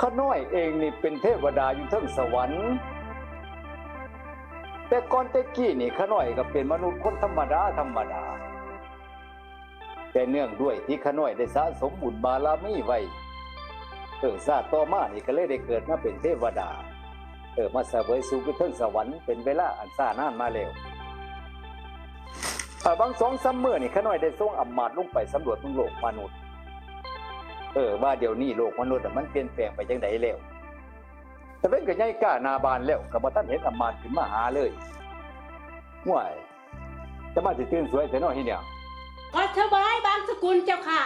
ข้าน้อยเองนี่เป็นเทวดาอยู่ทั้งสวรรค์ แต่ก่อนแต่กี้นี่ข้าน้อยก็เป็นมนุษย์คนธรรมดาธรรมดา แต่เนื่องด้วยที่ข้าน้อยได้สะสมบุญบารมีไว้เออชาตต่อมานี่ก็เลยได้เกิดมาเป็นเทวดา เออมาเสวยสุขอยู่เทิงสวรรค์เป็นเวลาอันซานานมาแล้วบางสองสามมื้อนี่ข้าน้อยได้ส่งอำมาตย์ลงไปสำรวจเมืองโลกมนุษย์ เออว่าเดี๋ยวนี้โลกมนุษย์อะมันเปลี่ยนแปลงไปจังไดแล้วแต่เป็นก็ใหญ่กล้าหนาบานแล้วก็บ่ทันเห็นอำมาตย์ขึ้นมาหาเลยห่วยจะมาสิตื่นสวยแต่น้อยเฮ็ดหยังขอถวายบางสกุลเจ้าค่ะ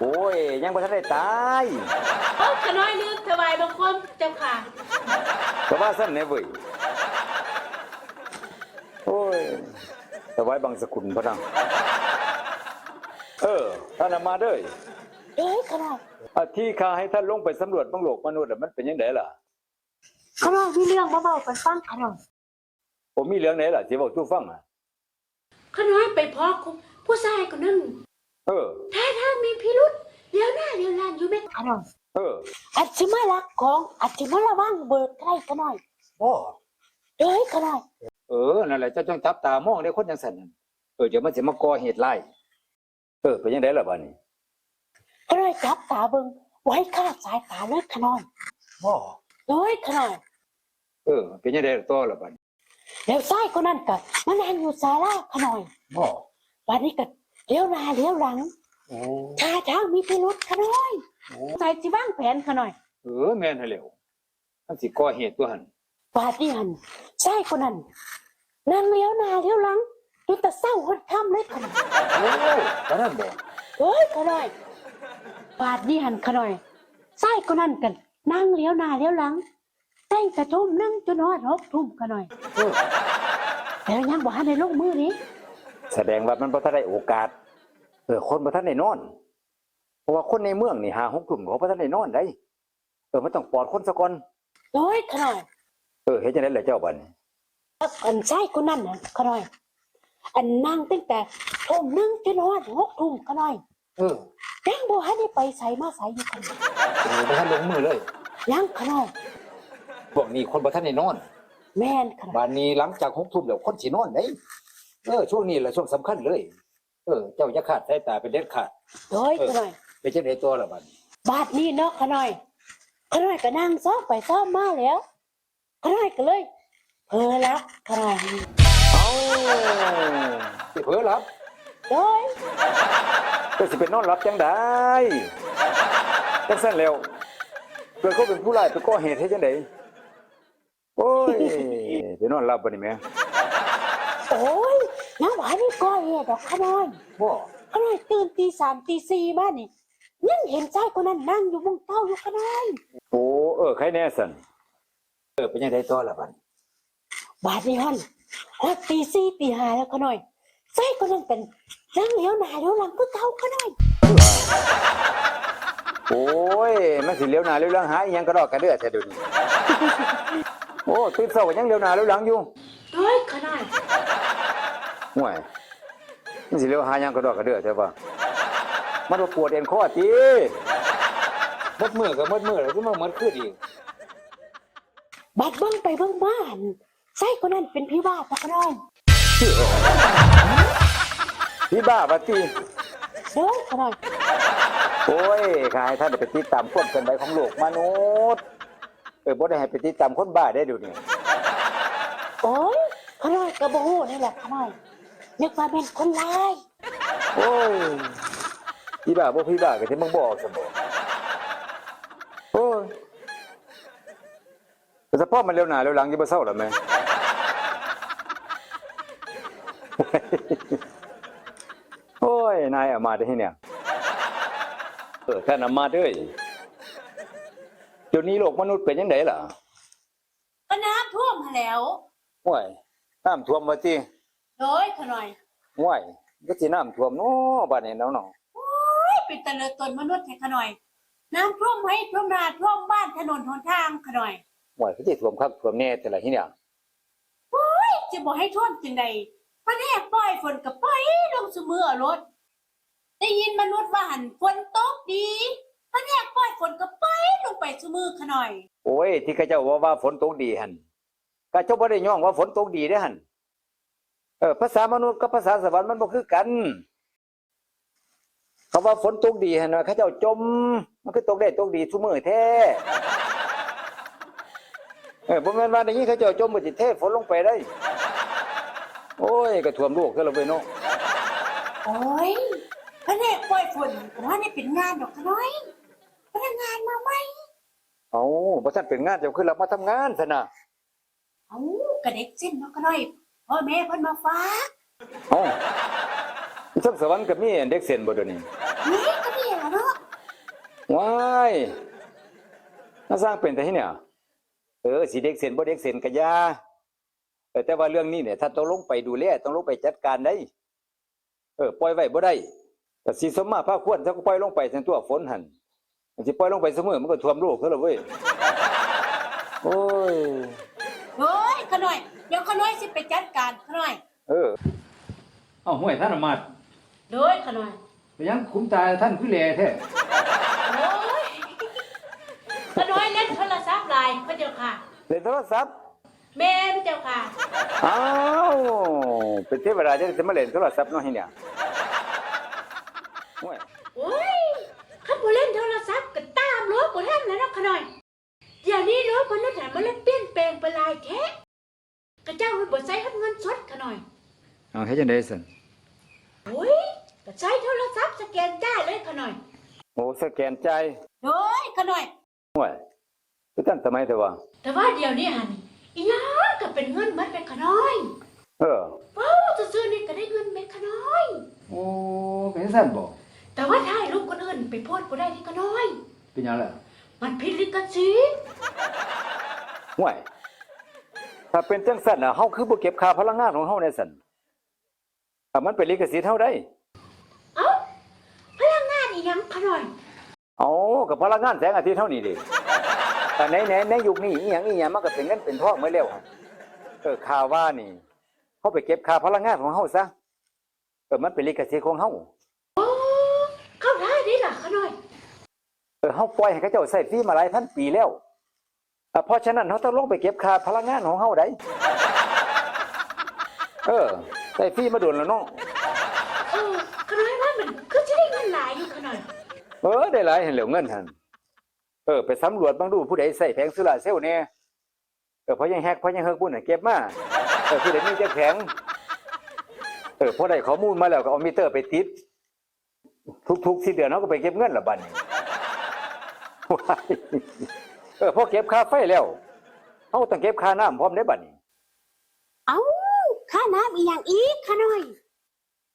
โอ้ย ยังบ่ทันได้ตายโอ้ขน้อยลืมถวายบังคมเจ้าค่ะก็ว่าซั่นแหน่เว้ยโอ้ยแต่ไว้บางสกุลพะนัง เออ ท่านอามาเด้ยเอ้ยขนาดอาที่ข้าให้ท่านลงไปสำรวจเบางโลกมนุษย์อะมันเป็นยังไงล่ะขนาดมีเรื่องเบาๆกันฟังขนาดผมมีเรื่องไหนล่ะสิบอกทูฟังอะขน้อยไปพอคุผู้ชายคนหนึงเออท่าทางมีพิรุษเลี้ยวหน้าเลี้ยวหลังอยู่แม่ขนาดเอออัจฉิมาลักของอัจฉิมาระวังเบิกใกล้ขนาดโอ้เอ้ยขนาดเออนั่นแหละเจ้าต้องจับตามองได้คนจังสันนั่นเออเดี๋ยวมันจะมาก่อเหตุไล่ เออเป็นยังไงล่ะบ้านี้ขนาดจับตาเบิงไว้คาดสายตาเลยขนาดโอ้เอ้ยขนาดเออเป็นยังไงต่อล่ะบ้านี้แล้วซ้ายคนนั้นก็มานั่งอยู่ศาลาขนาดโอ้วันนี้ก็เลี้ยวหน้าเลี้ยวหลังโอ้ท่าทางมีพิรุษขนาดใส่จิบ้างแผนขน้อย เออแม่นให้เร็วมันสิก่อเหตุตัวหันบาดนี้หันซ้ายคนนั้นนั่งเลี้ยวหน้าเลี้ยวหลัง ดูแต่เศร้าหดค่ำเลยขนาดโอ้ตอนนั้นบอกเอ้ยขนาดบาดนี้หันขนาดซ้ายคนนั้นกัน นั่งเลี้ยวหน้าเลี้ยวหลังแต่งแต่ทุ่มนั่งจนฮอดหกทุ่มขนาดเออแล้วยังบ่ทันได้ลงมือนี้แสดงว่ามันบ่ทันได้โอกาส เออ คนบ่ทันได้นอน เพราะว่าคนในเมืองนี่หาหกกลุ่มเขาบ่ทันได้นอนได้ เออมันต้องปลอดคนซะก่อนโอ้ยขน่อย เออเฮ็ดจังได๋ล่ะเจ้าบัดนี้ อันใช่คนนั้นน่ะขน่อย อันนั่งตั้งแต่ทุ่มหนึงจนฮอดหกทุ่มขน่อยเออยังบ่ทันได้ไปใส่มาใส่อยู่ขน่อยเออบ่ทันลงมือเลยยังขน่อยพวกนี้คนบ่ทันได้นอนแม่นขน่อยบ้านนี้หลังจากหกทุ่มแล้วคนสินอนได้เออช่วงนี้แหละช่วงสำคัญเลย เออ เจ้าอย่าขาดสายตาเป็นเด็ดขาดโอ้ยขน่อยเป็นจังได๋ตัวล่ะบัดนี้บาดนี้เนาะขน่อยขน่อยก็นั่งซ้อมไปซ้อมมาแล้วขน่อยก็เลย เพอละขน่อย เอ้าสิเผลอหลับโอ้ยก็สิเป็นนอนหลับจังได๋จังซั่นแล้วเกิดเขาเป็นผู้ร้ายไปก่อเหตุเฮ็ดจังได๋โอ้ยสินอนหลับบ่นี่แม่โอ้ยยังบ่ทันได้ก่อเหตุดอกขน่อยบ่ขน่อยตื่นตีสามตีสี่มานี่ยังเห็นชายคนนั้นนั่งอยู่มุงเต้าอยู่ขน่อยโอ้เออใครแน่ซั่นเออเป็นจังได๋ต่อล่ะบัดนี้บาดนี้ฮัน ฮอดตีสี่ตีห้าแล้วขน่อยใส่คนนั้นเป็นนั่งเลี้ยวหน้าเลี้ยวหลังก็เก่าขน่อยโอ้ยมันสิเลี้ยวหน้าเลี้ยวหลังหาอีหยังก็ดอกกระเดือแท้เดี๋ยวนี้โอ้ตื่นเช้าก็ยังเลี้ยวหน้าเลี้ยวหลังอยู่โอ้ยขน้อยห่วยมันสิเลี้ยวหาหยังกระดอกกระเดือใช่ปะมันว่าปวดเอ็นคอตีมดมือกับมดมือแล้วก็มามัดขึ้นอีกบาดเบิ้งไปเบิ้งมาหัน ใส่คนนั้นเป็นพี่บ้าปะขน่อยพี่บ้าปะตีเด้อขน่อยโอ้ยขายท่านได้ไปติดตามคนเป็นใบของโลกมนุษย์เออบ่ได้ให้ไปติดตามคนบ้าได้เดูนี่โอ้ยขน่อยกระโบหูนี่แหละขน่อยนึกว่าเป็นคนร้ายโอ้ยพี่บ้าบ่พี่บ้าก็ที่มึงบอกซะบ่โอ้ยแต่เฉพาะมันเร็วหน้าเร็วหลังอยู่บ่เศร้าหรอแม่ โอ้ย นายเอามาได้ที่เนี่ยเออท่านเอามาเด้วยเดี๋ยวนี้โลกมนุษย์เป็นยังไงล่ะก็น้ำท่วมมาแล้วห่วยน้ำท่วมมาจีโอ้ยขน้อยห่วยก็สิน้ำท่วมเนาะบ้านนี้เนาะเนาะไม่เป็นตะเลิดตนมนุษย์แท้ขน้อย น้ำท่วมให้ท่วมนาท่วมบ้านถนนหนทางขน้อยห่วยก็สิท่วมคักท่วมแน่แต่ละที่เนี่ยจะบอกให้ท่วมจึงใด พระแนกปล่อยฝนกับปล่อยลงสมือรถ ได้ยินมนุษย์ว่าหันฝนตกดีพระแนกปล่อยฝนก็ไปลงไปซุมือขะหน่อย โอ้ย ที่เขาเจ้าว่าว่าฝนตกดีหันก็เจ้าบ่ได้ย่องว่าฝนตกดีเด้หันเออภาษามนุษย์กับภาษาสวรรค์มันบ่คือกันเขาว่าฝนตกดีหันว่าเขาเจ้าจม มันคือตกได้ตกดีทุกมือแท้เออบ่แม่นว่าอย่างนี้เขาเจ้าจมบ่สิเทฝนลงไปได้ โอ้ยก็ท่วมโลกซะแล้วเว้ยเนาะโอ้ยพระแนกปล่อยฝนเพราะว่านี่เป็นงานดอกขะหน่อยพนักงานมาไหมเอ้าบ่ทันเป็นงานเจ้าคือรับมาทำงานซะนะเอ้ากระเด็กเส้นเนาะขะหน่อยพ่อแม่เพิ่นมาฝากเอ้าสักสวรรค์ก็มีเด็กเส้นบ่เดี๋ยวนี้นี่ก็นี่ล่ะเนาะว้ายน่าสร้างเป็นแต่ที่เนี่ย เออสีเด็กเส้นบ่เด็กเส้นก็อยาเออ แต่ว่าเรื่องนี้เนี่ยถ้าต้องลงไปดูแลต้องลงไปจัดการได้ เออปล่อยไว้บ่ได้แต่สีสมมาพาควรถ้าก็ปล่อยลงไปทั้งตัวฝนหั่นมันสิปล่อยลงไปเสมอมันก็ท่วมโลกคือแล้วเว้ยโอ้ยโอ้ยขะหน่อย เดี๋ยวขะหน่อยสิไปจัดการขะหน่อย เออเอ้าห้วยท่านอำมาตย์โดยขะหน่อยไปยังคุ้มตาท่านคือแลแท้โอ้ยขะหน่อยเล่นโทรศัพท์หลายพระเจ้าค่ะ เล่นโทรศัพท์ แม่พระเจ้าค่ะ อ้าวเป็นเทวดาจะได้มาเล่นโทรศัพท์เนาะที่เนี่ยห้วยโอ้ยข้าบ่เล่นโทรศัพท์ก็ตามรถบ่ทันแล้วเนาะขะหน่อยเดี๋ยวนี้รถมนุษย์น่ะมันเลยเปลี่ยนแปลงไปหลายแท้กระเจ้ามันบ่ใช้รับเงินสดขะหน่อยเอาเฮ็ดจังได๋ซั่นโอ้ยก็ใช้โทรศัพท์สแกนจ่ายเลยขะหน่อยโอ้สแกนจ่ายโดยขะหน่อยห่วยคือตั้งสมัยเถอะว่าแต่ว่าเดี๋ยวนี้หัน อีหยังก็เป็นเงินหมัดไปขะหน่อยเออเว้าซื่อๆนี่ก็ได้เงินแม่ขะหน่อย โอ้เป็นซั่นบ่แต่ว่าถ่ายรูปคนอื่นไปโพสต์บ่ได้ที่ขะหน่อย เป็นหยังล่ะมันผิดลิขสิทธิ์ห่วยถ้าเป็นจังซั่นน่ะเฮาคือบ่เก็บค่าพลังงานของเฮาแน่ซั่นถ้ามันเป็นลิขสิทธิ์เฮาได้ เอ้าพลังงานอีหยังขะหน่อย เอากับพลังงานแสงอาทิตย์เท่านี้ดิ แต่ในในในยุคนี้อีหยังอีหยังมันก็เป็นเงินเป็นทองไม่เร็วหั่นเออข่าวว่านี่เขาไปเก็บค่าพลังงานของเฮาซะเออมันเป็นลิขสิทธิ์ของเฮาโอ้เข้าท่าดีล่ะขะหน่อยเออเฮาปล่อยให้เขาเจ้าใช้ฟรีมาหลายพันปีแล้วอะเพราะฉะนั้นเฮาต้องลงไปเก็บค่าพลังงานของเฮาได้เออใช้ฟรีมาโดนแล้วเนาะเออขะหน่อยว่ามันคือจะได้เงินหลายอยู่ขะหน่อยเออได้หลายเห็นแล้วเงินหั่น เออไปสำรวจเบางดูผู้ใดใส่แผงโซล่าร์เซลล์แน่เออเพราะยังแฮกเพราะยังเฮิกบุญน่ะเก็บมาเออผู้ใดมีจักแผงเออพอได้ข้อมูลมาแล้วก็เอามิเตอร์ไปติด ทุกๆที่เดือนเขาก็ไปเก็บเงินละบัดนี้ว้ายเออพอเก็บค่าไฟแล้วเขาต้องเก็บค่าน้ำพร้อมได้บัดนี้เอ้าค่าน้ำอีหยังอีกขะหน่อย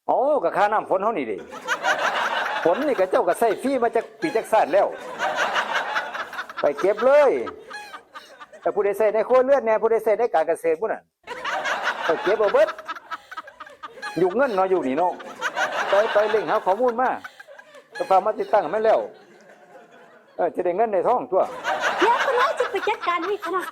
อ๋อก็ค่าน้ำฝนเขานี่ดิฝนนี่ก็เจ้าก็ใส่ฟรีมาจากปีจากศาสตร์แล้ว ไปเก็บเลยแต่ผู้ใดใส่ในคเลือดแน่ผู้ใดใส่ในการเกษตรพุ่นน่ะไปเก็บเอาเบิดอยู่เงินเนาะอยู่นี่เนาะไปไปเล่งหาข้อมูลมาก็ฟามาติดตั้งไม่แล้วเออจะได้เงินในท้องตัว เดี๋ยวคุณน้อยจะไปจัดการให้ขะหน่อย